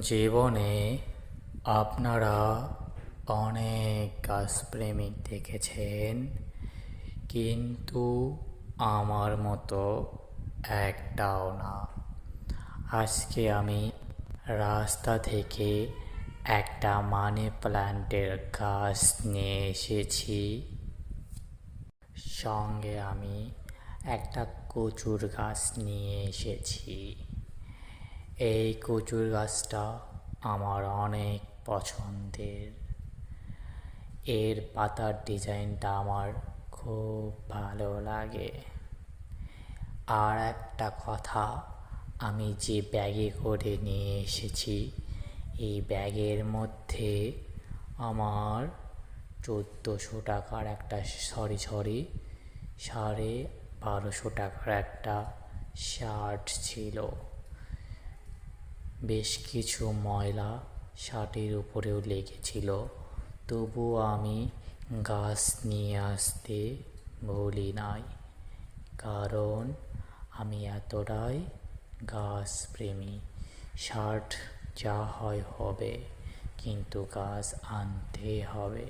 জীবনে আপনারা অনেক গাছপ্রেমিক দেখেছেন, কিন্তু আমার মতো একটাও না। আজকে আমি রাস্তা থেকে একটা মানি প্ল্যান্টের গাছ নিয়ে এসেছি। সঙ্গে আমি একটা কচুর গাছ নিয়ে এসেছি। এই কচুর গাছটা আমার অনেক পছন্দের। এর পাতার ডিজাইনটা আমার খুব ভালো লাগে। আর একটা কথা, আমি যে ব্যাগে করে নিয়ে এসেছি, এই ব্যাগের মধ্যে আমার চোদ্দোশো টাকার একটা, সরি সরি, সাড়ে বারোশো টাকার একটা শার্ট ছিল। বেশ কিছু ময়লা শার্টের উপরেও লেগেছিল। তবুও আমি গাছ নিয়ে আসতে ভুলি নাই, কারণ আমি এতটাই গাছ প্রেমী শার্ট যা হয় হবে, কিন্তু গাছ আনতে হবে।